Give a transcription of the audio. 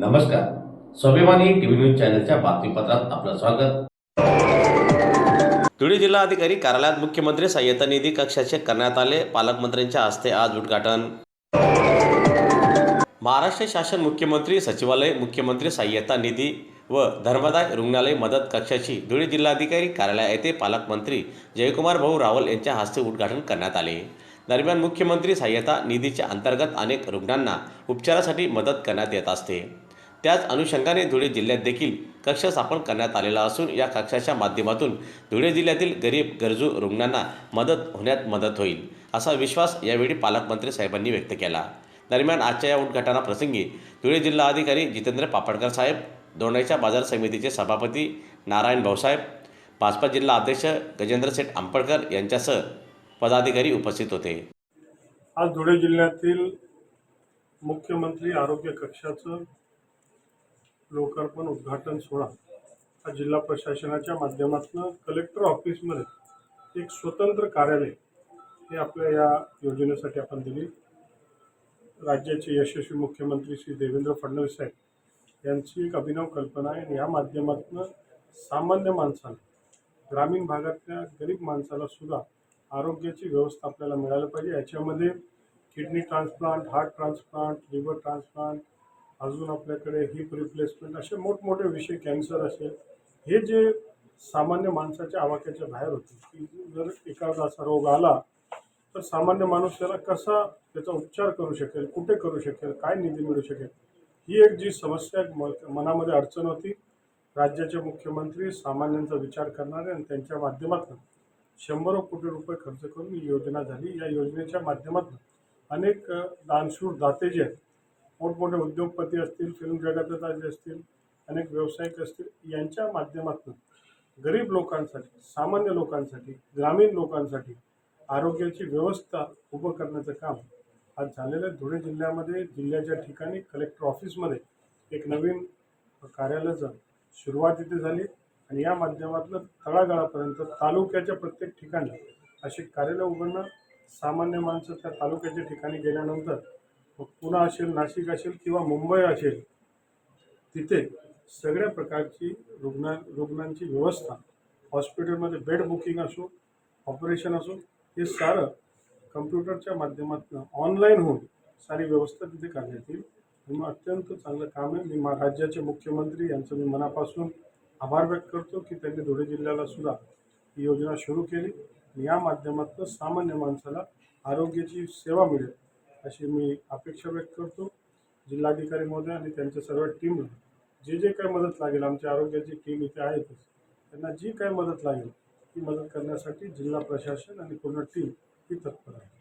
नमस्कार. स्वाभिमानी TV news चॅनलच्या बातमीपत्रात आपलं स्वागत. धुळे जिल्हाधिकारी कार्यालयात मुख्यमंत्री सहाय्यता निधी कक्षाचे करण्यात आले. पालकमंत्र्यांच्या हस्ते आज उद्घाटन. महाराष्ट्र शासन मुख्यमंत्री सचिवालय मुख्यमंत्री सहाय्यता निधी व धर्मदाय रुग्णालय मदत कक्षाची धुळे जिल्हाधिकारी कार्यालय येथे पालकमंत्री जयकुमार भाऊ रावल यांच्या हस्ते उद्घाटन करण्यात आले. दरम्यान मुख्यमंत्री सहाय्यता निधीच्या अंतर्गत अनेक रुग्णांना उपचारासाठी मदत करण्यात येत असते. त्याच अनुषंगाने धुळे जिल्ह्यात देखील कक्ष स्थापन करण्यात आलेला असून या कक्षाच्या माध्यमातून धुळे जिल्ह्यातील गरीब गरजू रुग्णांना मदत होण्यात मदत होईल असा विश्वास यावेळी पालकमंत्री साहेबांनी व्यक्त केला. दरम्यान आजच्या या उद्घाटनाप्रसंगी धुळे जिल्हाधिकारी जितेंद्र पापडकर साहेब दोंडाईच्या बाजार समितीचे सभापती नारायण भाऊसाहेब भाजपा जिल्हा अध्यक्ष गजेंद्र सेठ आंबडकर यांच्यासह पदाधिकारी उपस्थित होते. आज धुळे जिल्ह्यातील मुख्यमंत्री आरोग्य कक्षाचं लोकार्पण उद्घाटन सोहळा हा जिल्हा प्रशासनाच्या माध्यमातून कलेक्टर ऑफिसमध्ये एक स्वतंत्र कार्यालय हे आपल्या या योजनेसाठी आपण दिली. राज्याचे यशस्वी मुख्यमंत्री श्री देवेंद्र फडणवीस साहेब यांची एक अभिनव कल्पना आहे. आणि या माध्यमातून सामान्य माणसाला ग्रामीण भागातल्या गरीब माणसाला सुद्धा आरोग्याची व्यवस्था आपल्याला मिळायला पाहिजे. याच्यामध्ये kidney transplant heart transplant liver transplant अजून आपल्याकडे हिप रिप्लेसमेंट असे मोठमोठे विषय कॅन्सर असेल हे जे सामान्य माणसाच्या आवाक्याच्या बाहेर होते की जर एखादा असा रोग आला तर सामान्य माणूस त्याला कसा त्याचा उपचार करू शकेल कुठे करू शकेल काय निधी मिळू शकेल ही एक जी समस्या म- मनामध्ये अडचण होती. राज्याचे मुख्यमंत्री सामान्यांचा विचार करणारे आणि त्यांच्या माध्यमातून शंभरो कोटी रुपये खर्च करून ही योजना झाली. या योजनेच्या माध्यमातून अनेक दानशूर दाते जे आहेत मोठमोठे उद्योगपती असतील फिल्म जगतात असतील अनेक व्यावसायिक असतील यांच्या माध्यमातून गरीब लोकांसाठी सामान्य लोकांसाठी ग्रामीण लोकांसाठी आरोग्याची व्यवस्था उभं करण्याचं काम आज झालेलं आहे. धुळे जिल्ह्यामध्ये जिल्ह्याच्या ठिकाणी कलेक्टर ऑफिसमध्ये एक नवीन कार्यालयाचं सुरुवात इथे झाली आणि या माध्यमातलं तळागाळापर्यंत तालुक्याच्या प्रत्येक ठिकाणी अशी कार्यालय उघडणं सामान्य माणसं त्या तालुक्याच्या ठिकाणी गेल्यानंतर पुणे असेल नाशिक असेल किंवा मुंबई असेल तिथे सगळ्या प्रकारची रुग्णा रुग्णांची व्यवस्था हॉस्पिटलमध्ये बेड बुकिंग असो ऑपरेशन असो हे सारं कम्प्युटरच्या माध्यमातून ऑनलाईन होऊन सारी व्यवस्था तिथे करण्यात येईल. आणि मग अत्यंत चांगलं काम आहे. मी मा राज्याचे मुख्यमंत्री यांचं मी मनापासून आभार व्यक्त करतो की त्यांनी धुळे जिल्ह्याला सुद्धा ही योजना सुरू केली. आणि या माध्यमातून सामान्य माणसाला आरोग्याची सेवा मिळेल. अशी मी अपेक्षा व्यक्त करतो. जिल्हाधिकारी महोदय आणि त्यांच्या सर्व टीमला जे जे काही मदत लागेल आमच्या आरोग्याची टीम इथे आहेतच त्यांना जी काही मदत लागेल ती मदत करण्यासाठी जिल्हा प्रशासन आणि पूर्ण टीम ही तत्पर आहे.